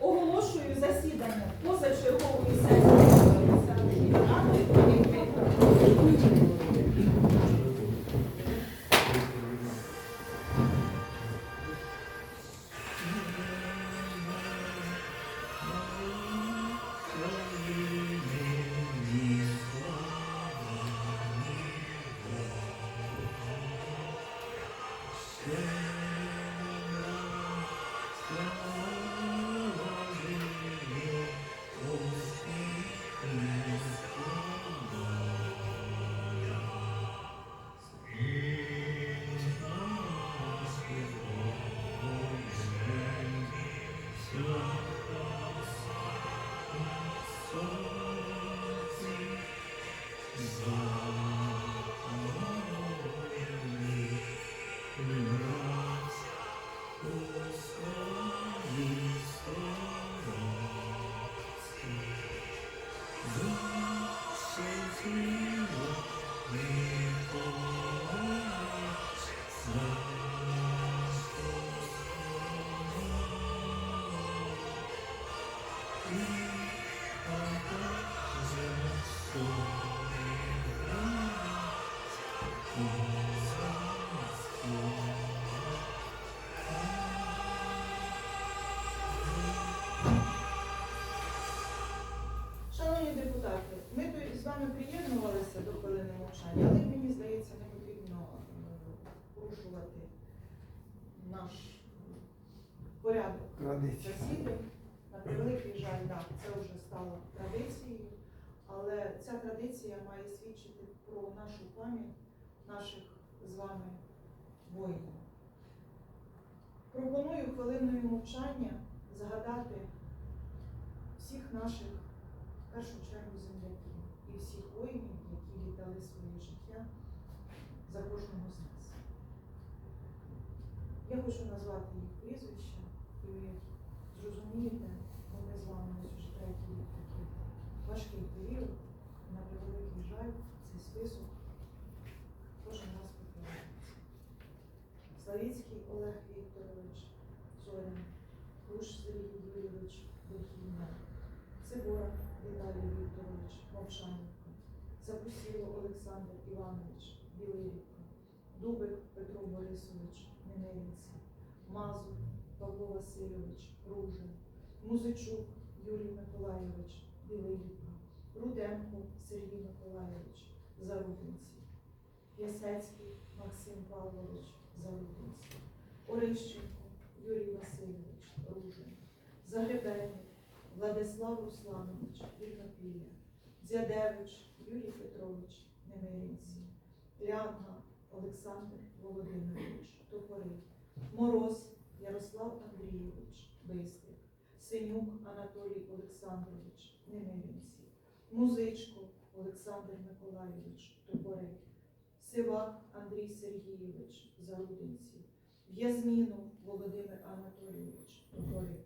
Оголошую засідання позачергової сесії Традиція. засідань. На превеликий жаль, так, це вже стало традицією, але ця традиція має свідчити про нашу пам'ять наших з вами воїнів. Пропоную хвилиною мовчання згадати всіх наших, в першу чергу, земляків і всіх воїнів, які віддали своє життя за кожного з нас. Я хочу назвати їх ви зрозумієте, бо ми з вами ось вже третій рік такий важкий період. І на превеликий жаль, цей список кожен раз повторюється. Славіцький Олег Вікторович Зорин, Куш Сергій Юрійович Бухівна, Цибора Віталій Вікторович Мовчанівка, Запусіло Олександр Іванович Білирівка, Дубик Петро Борисович Немирівці, Мазур Павло Васильович Ружин, Музичук Юрій Миколайович Білирівка, Руденко Сергій Миколайович Зарудинці, Ясецький Максим Павлович Зарудинці, Орищенко Юрій Васильович Ружин, Загребельник Владислав Русланович Вільнопілля, Дзядевич Юрій Петрович Немирінці, Лянга Олександр Володимирович Топорий, Мороз Ярослав Андрійович Бистрик, Синюк Анатолій Олександрович Немирінці, Музичко Олександр Миколайович Топорий, Сивак Андрій Сергійович Зарудинці, В'язмінов Володимир Анатолійович Топорий,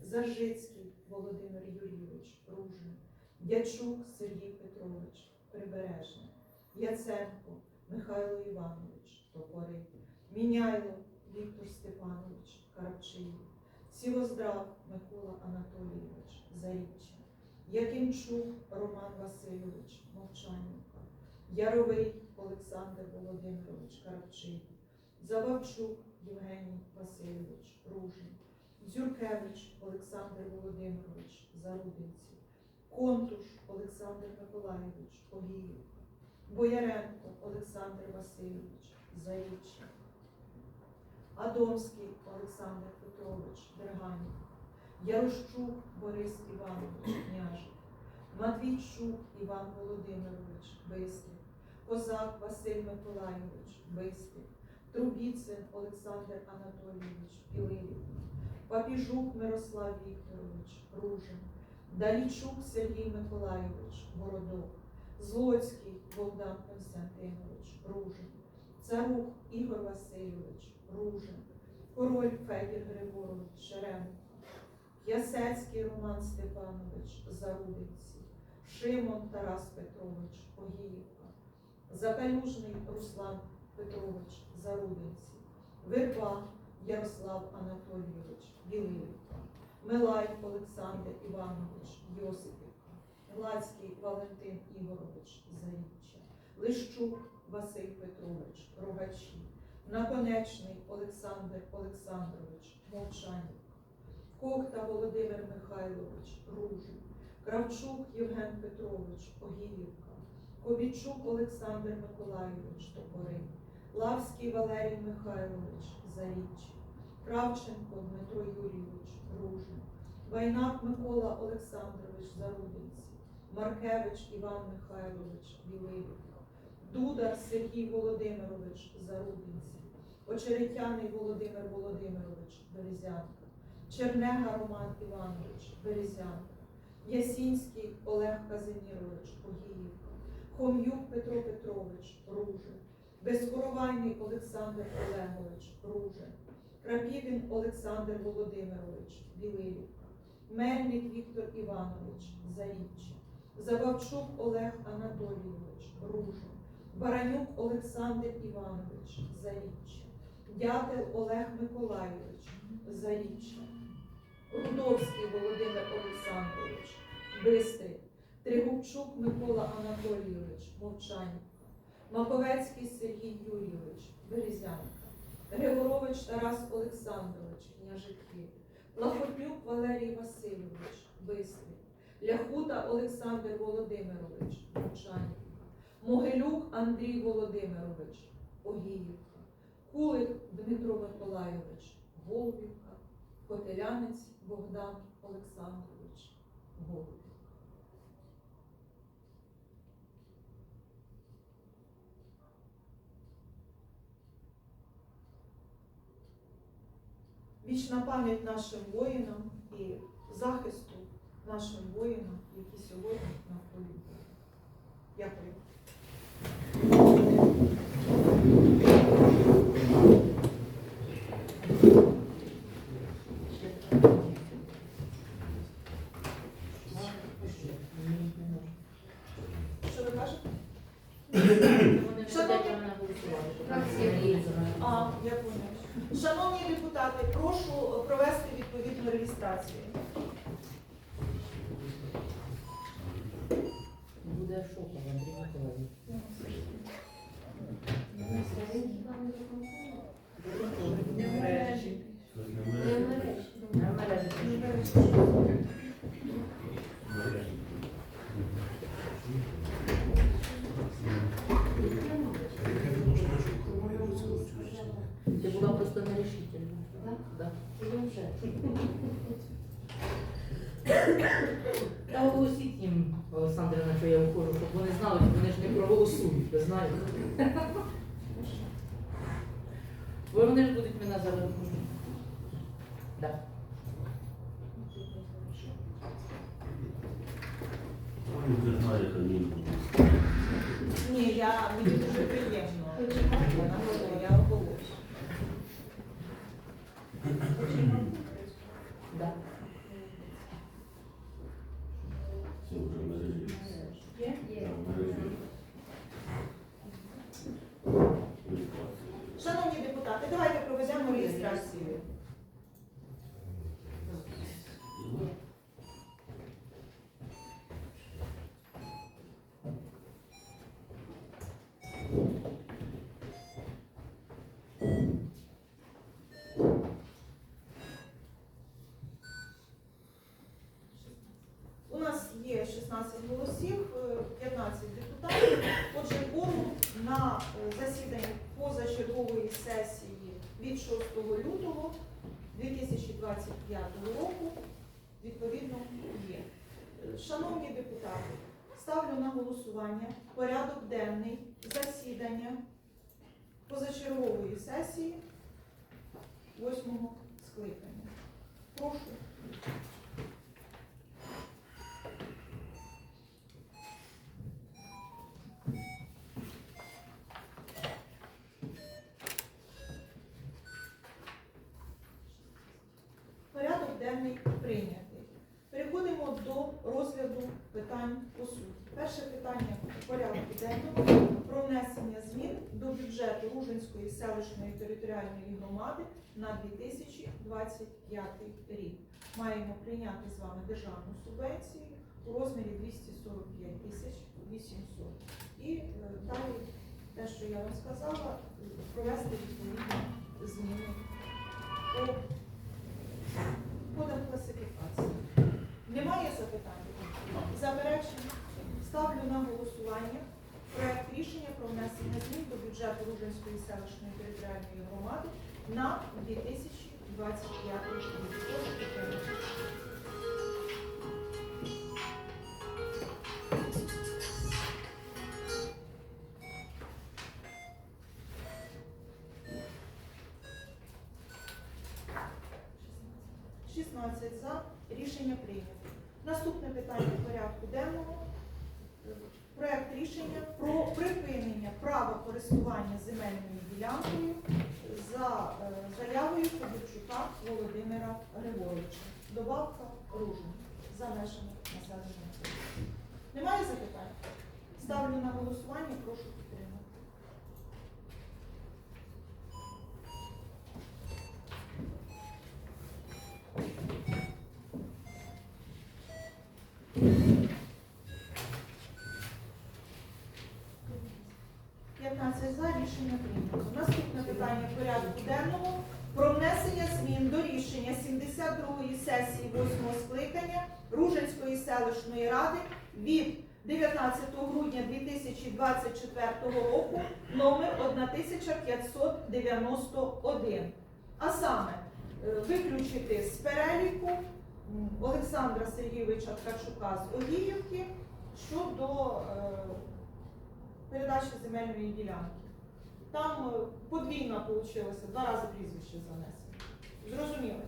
Заржицький Володимир Юрійович Ружин, Дячук Сергій Петрович Прибережний, Яценко Михайло Іванович Топорий, Міняйло Віктор Степанович Карпчиїв, Сівоздрав Микола Анатолійович Заріччя, Якимчук Роман Васильович Мовчанівка, Яровий Олександр Володимирович Карпчиїв, Зававчук Євгеній Васильович Ружин, Дзюркевич Олександр Володимирович Зарудинці, Контуш Олександр Миколайович Огіївка, Бояренко Олександр Васильович Заріччя, Адомський Олександр Петрович Дерганівка, Ярощук Борис Іванович Княжик, Матвійчук Іван Володимирович Бистрик, Козак Василь Миколайович Бистрик, Трубіцин Олександр Анатолійович Білилівка, Папіжук Мирослав Вікторович Ружин, Далічук Сергій Миколайович Городок, Злоцький Богдан Константинович Ружин, Царук Ігор Васильович Ружин, Король Федір Григорович Шеренко, Ясецький Роман Степанович Зарудинці, Шимон Тарас Петрович Огіївка, Закалюжний Руслан Петрович Зарудинці, Верба Ярослав Анатолійович Білилівка, Милай Олександр Іванович Йосипівка, Гладський Валентин Ігорович Заріччя, Лищук Василь Петрович Рогачі, Наконечний Олександр Олександрович Мовчанівка, Кохта Володимир Михайлович Ружин, Кравчук Євген Петрович Огіївка, Кобічук Олександр Миколайович Топорин, Лавський Валерій Михайлович Заріччя, Кравченко Дмитро Юрійович Ружин, Вайнак Микола Олександрович Зарудинці, Маркевич Іван Михайлович Біливівка, Дудар Сергій Володимирович Зарудинці, Очеретяний Володимир Володимирович Березянка, Чернега Роман Іванович Березянка, Ясінський Олег Казимірович Огіївка, Хом'юк Петро Петрович Ружин, Безкоровайний Олександр Олегович Ружин, Крапівін Олександр Володимирович Білилівка, Мельник Віктор Іванович Заріччя, Забавчук Олег Анатолійович Ружин, Баранюк Олександр Іванович Заріччя, Дятел Олег Миколайович Заріччя, Рудовський Володимир Олександрович Бистрий, Тригубчук Микола Анатолійович Мовчанівка, Маковецький Сергій Юрійович Березянка, Григорович Тарас Олександрович Княжики, Лахотнюк Валерій Васильович Бистрий, Ляхута Олександр Володимирович Мовчанівка, Могилюк Андрій Володимирович Огіївка, Кулик Дмитро Миколайович Голубівка, Котелянець Богдан Олександрович Голубівка. Вічна пам'ять нашим воїнам і захисту нашим воїнам, які сьогодні на полі. бою. Дякую. Що ви кажете? Вони Що не таке? на голосувати. Фракція різна. А, я поняла. Шановні депутати, прошу провести відповідну реєстрацію. Буде шоком, Андрій Миколаївич. Не в мережі. Не в мережі. На мережі. Ти була просто нерішительна. Да. Та оголосіть їм, Олександрина, що я виходжу, щоб вони знали, що вони ж не проголосують, ви знаєте. Бо вони ж будуть мене зараз. Да. Ні, я мені дуже приємно. Я нагодую, я оголошую. Да. Є? Є. Шановні депутати, давайте проведемо реєстрацію. У нас є 16 голосів, е, 15 депутатів. Отже, кворум на е, засіданні позачергової сесії від 6 лютого 2025 року відповідно є. Е, Шановні депутати, ставлю на голосування порядок денний засідання позачергової сесії 8 скликання. Прошу. Порядок денний прийнятий. Переходимо до розгляду питань по суті. Перше питання порядку денного про внесення змін до бюджету Ружинської селищної територіальної громади на 2025 рік. маємо прийняти з вами державну субвенцію у розмірі 245 тисяч 800. І е, далі те, що я вам сказала, провести відповідні зміни по кодам. Немає запитань? Заперечень? Ставлю на голосування проект рішення про внесення змін до бюджету Ружинської селищної територіальної громади на 2025 рік. Прошу підтримати. Шістнадцять за. Рішення прийнято. Наступне питання порядку денного. Проект рішення про припинення права користування земельною ділянкою за е, заявою Федорчука Володимира Григоровича. Добавка Ружин за межами населеного. Немає запитань? Ставлю на голосування, прошу підтримати. П'ятнадцять за рішення прийнято. Наступне питання порядку денного про внесення змін до рішення 72-ї сесії 8-го скликання Ружинської селищної ради від 19 грудня 2024 року номер 1591. А саме е, виключити з переліку Олександра Сергійовича Ткачука з Огіївки щодо е, передачі земельної ділянки. Там е, подвійно вийшло, два рази прізвище занесено. Зрозуміли?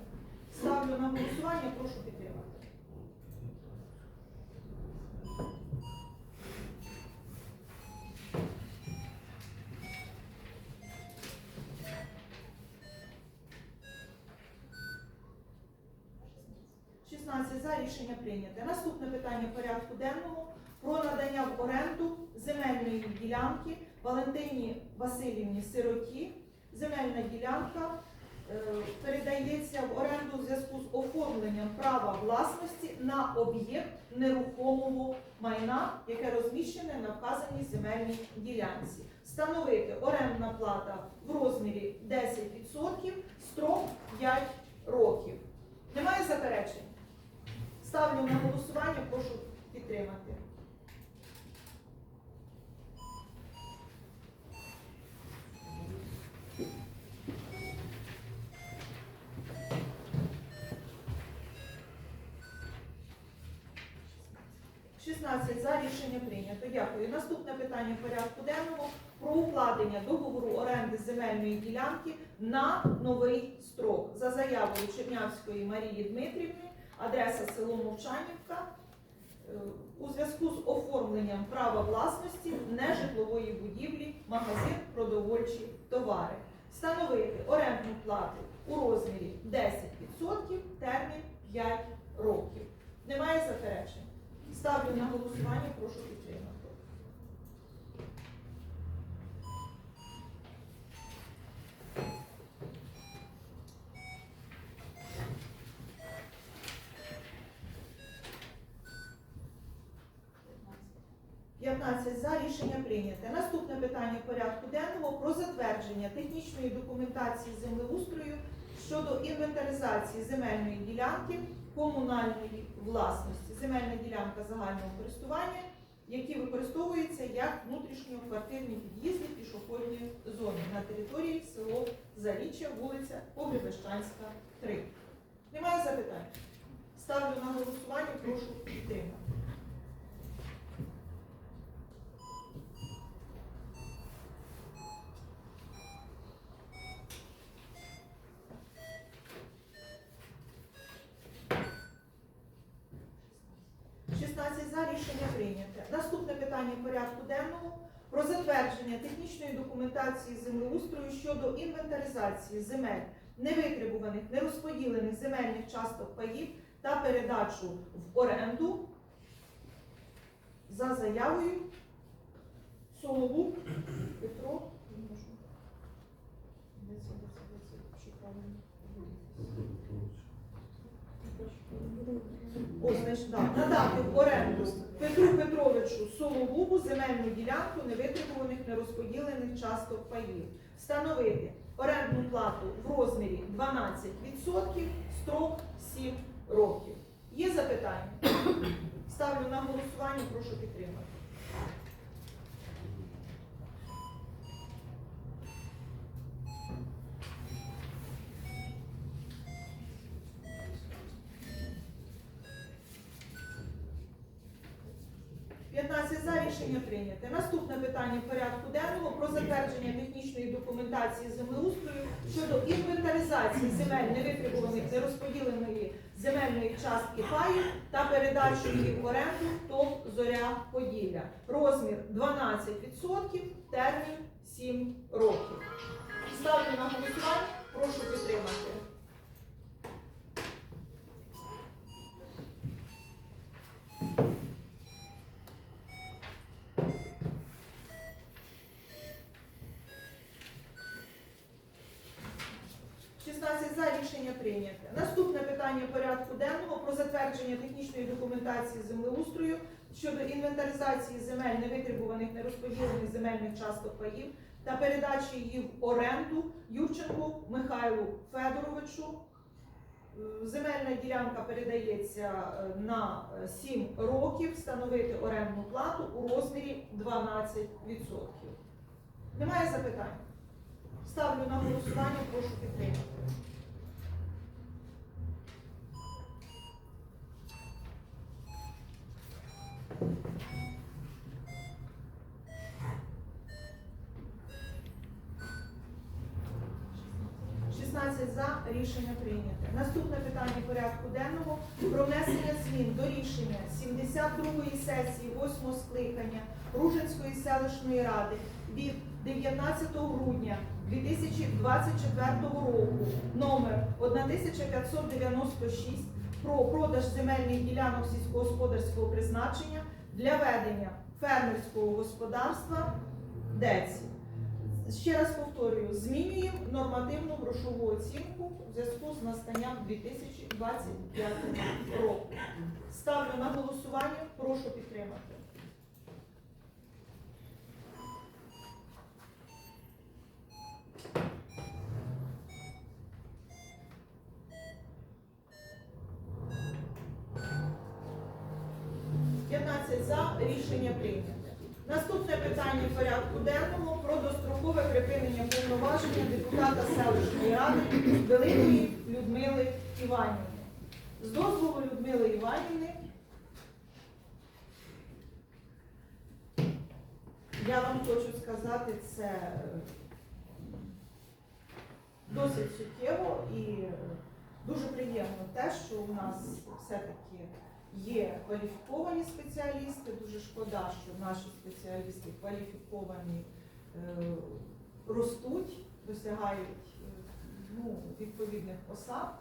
Ставлю на голосування, прошу підтримати. За рішення прийняте. Наступне питання порядку денного про надання в оренду земельної ділянки Валентині Васильівні Сироті. Земельна ділянка е, передається в оренду в зв'язку з оформленням права власності на об'єкт нерухомого майна, яке розміщене на вказаній земельній ділянці. Встановити орендна плата в розмірі 10%, строк 5 років. Немає заперечень? Ставлю на голосування, прошу підтримати. Шістнадцять за рішення прийнято. Дякую. Наступне питання в порядку денного про укладення договору оренди земельної ділянки на новий строк за заявою Чернявської Марії Дмитрівни, адреса село Мовчанівка, е, у зв'язку з оформленням права власності нежитлової будівлі, магазин продовольчі товари. Встановити орендну плату у розмірі 10%, термін 5 років. Немає заперечень? Ставлю на голосування, прошу підтримати. П'ятнадцять за рішення прийняте. Наступне питання порядку денного про затвердження технічної документації землеустрою щодо інвентаризації земельної ділянки комунальної власності. Земельна ділянка загального користування, які використовуються як внутрішньоквартирні під'їзди пішохідної зони на території село Заріччя, вулиця Погребещанська, 3. Немає запитань? Ставлю на голосування, прошу підтримати. За рішення прийняте. Наступне питання порядку денного про затвердження технічної документації землеустрою щодо інвентаризації земель невитребуваних, нерозподілених земельних часток паїв та передачу в оренду за заявою Соловук Петро. не можу. Де це, де це, де це? Що правильно? Прошу. Ось, значить, да, надати в оренду Петру Петровичу Сологубу земельну ділянку невитребуваних нерозподілених часток паїв. Встановити орендну плату в розмірі 12%, строк 7 років. Є запитання? Ставлю на голосування, прошу підтримати. П'ятнадцять за рішення прийняте. Наступне питання порядку денного про затвердження технічної документації землеустрою щодо інвентаризації земель невитребуваних нерозподіленої земельної частки паїв та передачу її в оренду ТОВ Зоря Поділля. Розмір 12%, термін 7 років. Ставлю на голосування, прошу підтримати. Шістнадцять за рішення прийняте. Наступне питання порядку денного про затвердження технічної документації землеустрою щодо інвентаризації земель невитребуваних нерозподілених земельних часток паїв та передачі її в оренду Юрченку Михайлу Федоровичу. Е, Земельна ділянка передається е, на е, 7 років, встановити орендну плату у розмірі 12%. Немає запитань? Ставлю на голосування, прошу підтримати. Шістнадцять за рішення прийняте. Наступне питання порядку денного про внесення змін до рішення 72-ї сесії 8-го скликання Ружинської селищної ради від 19 грудня 2024 року номер 1596 про продаж земельних ділянок сільськогосподарського призначення для ведення фермерського господарства ДЕЦІ. Ще раз повторюю, змінюємо нормативну грошову оцінку в зв'язку з настанням 2025 року. Ставлю на голосування, прошу підтримати. П'ятнадцять за рішення прийнято. Наступне питання в порядку денного про дострокове припинення повноваження депутата селищної ради Великої Людмили Іванівни. З дозволу Людмили Іванівни я вам хочу сказати, це е, досить суттєво і дуже приємно те, що у нас все-таки є кваліфіковані спеціалісти. Дуже шкода, що наші спеціалісти кваліфіковані е, ростуть, досягають е, ну, відповідних посад.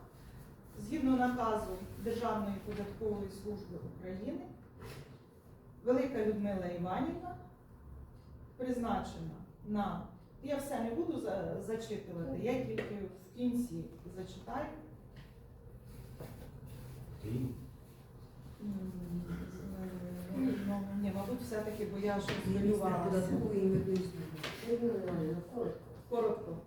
Згідно наказу Державної податкової служби України, Велика Людмила Іванівна призначена на. Я все не буду за- зачитувати, я тільки в кінці зачитаю. Ну, Ні, мабуть, все-таки, бо я вже хвилювалася. Коротко.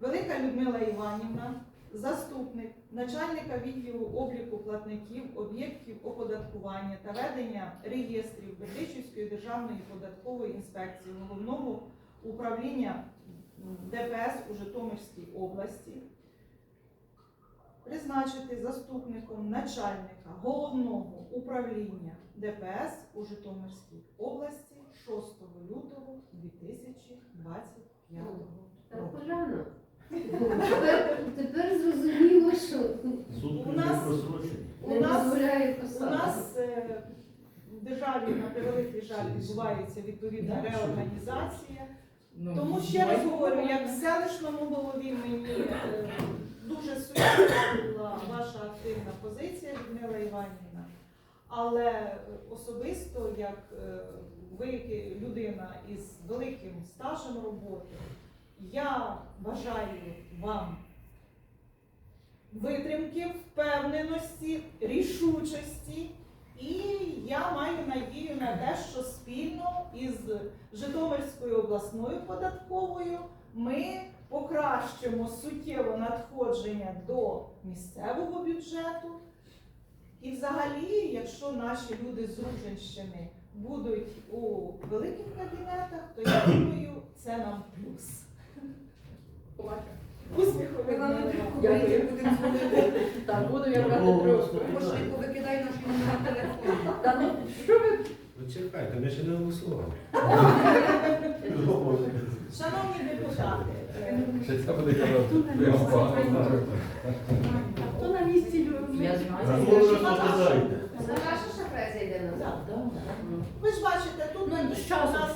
Велика Людмила Іванівна, заступник начальника відділу обліку платників, об'єктів оподаткування та ведення реєстрів Бердичівської державної податкової інспекції головного управління ДПС у Житомирській області. Призначити заступником начальника головного управління ДПС у Житомирській області 6 лютого 2025 року. Тепер, зрозуміло, що У нас- У нас- У нас в державі на превеликий жаль відбувається відповідна реорганізація. Ну, Тому ще раз говорю, як в селищному голові мені е, дуже суттєва була ваша активна позиція, Людмила Іванівна. Але особисто, як е, ви людина із великим стажем роботи, я бажаю вам витримки, впевненості, рішучості. І я маю надію на те, що спільно із Житомирською обласною податковою ми покращимо суттєво надходження до місцевого бюджету. І взагалі, якщо наші люди з Руженщини будуть у великих кабінетах, то я думаю, це нам плюс. Успіху будемо дзвонити. Так, буду я брати трошки. Пошли, повикидай наш номер телефону. Та ну, що ви? Ну чекайте, ми ще не голосували. Шановні депутати, це буде казати. Хто на місці Я знаю. Це ваша йде на так. Да, да. ви ж бачите, тут Ну, у нас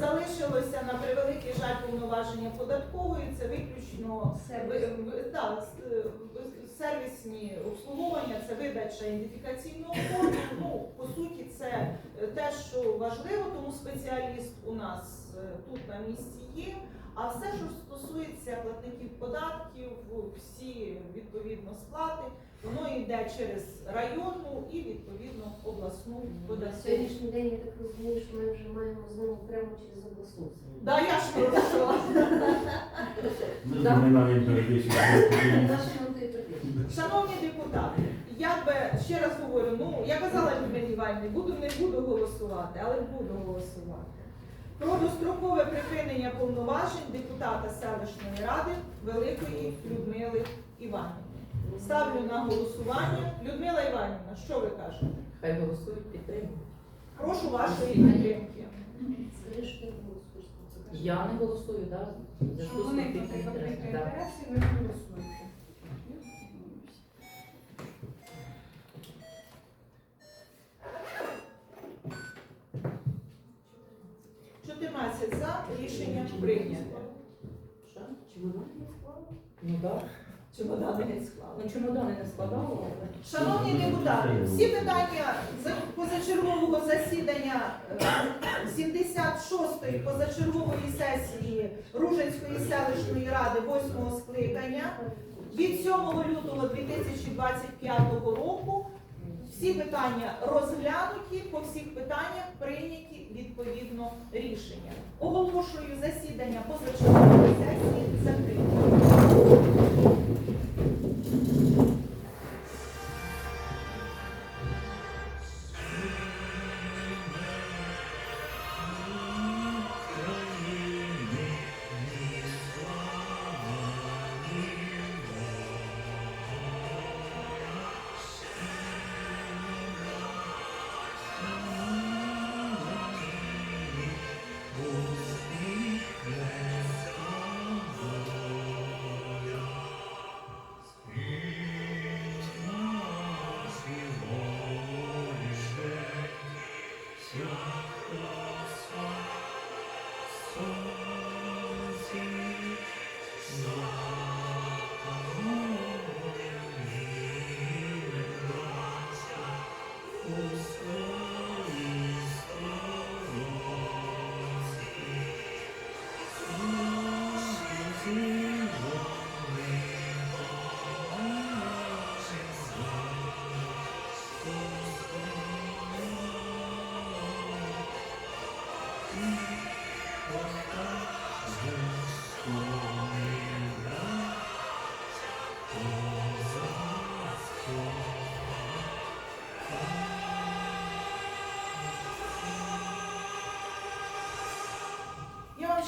залишилося на превеликий жаль повноваження податкової, це виключно Сервіс. ви- да, с- сервісні обслуговування, це видача ідентифікаційного коду. Ну, по суті, це е, те, що важливо, тому спеціаліст у нас е, тут на місці є. А все, що стосується платників податків, всі відповідно сплати, воно йде через районну і відповідно обласну На податкову. сьогоднішній день я так розумію, що ми вже маємо знову прямо через обласну. Да, я ж. Ми. Наші прийдуть. Шановні депутати, я би ще раз говорю, ну я казала Людмилі Іванівні, буду не буду голосувати, але буду голосувати. Про дострокове припинення повноважень депутата селищної ради Великої Людмили Іванівни. Ставлю на голосування. Людмила Іванівна, що ви кажете? Хай голосують, підтримують. Прошу вашої підтримки. Я не голосую, так? Щоб вони тут конфлікти інтересів, ви голосуєте. Прийнято. Що? Чемодани не склали? Ну так. Чемодани не склали. Ну чемодани не складали. Шановні депутати, всі питання з позачергового засідання е, 76-ї позачергової сесії Ружинської селищної ради 8 скликання від 7 лютого 2025 року всі питання розглянуті, по всіх питаннях прийняті відповідно рішення. Оголошую засідання позачергової сесії закритим.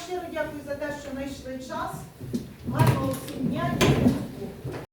Щиро дякую за те, що знайшли час. Гарного всім дня.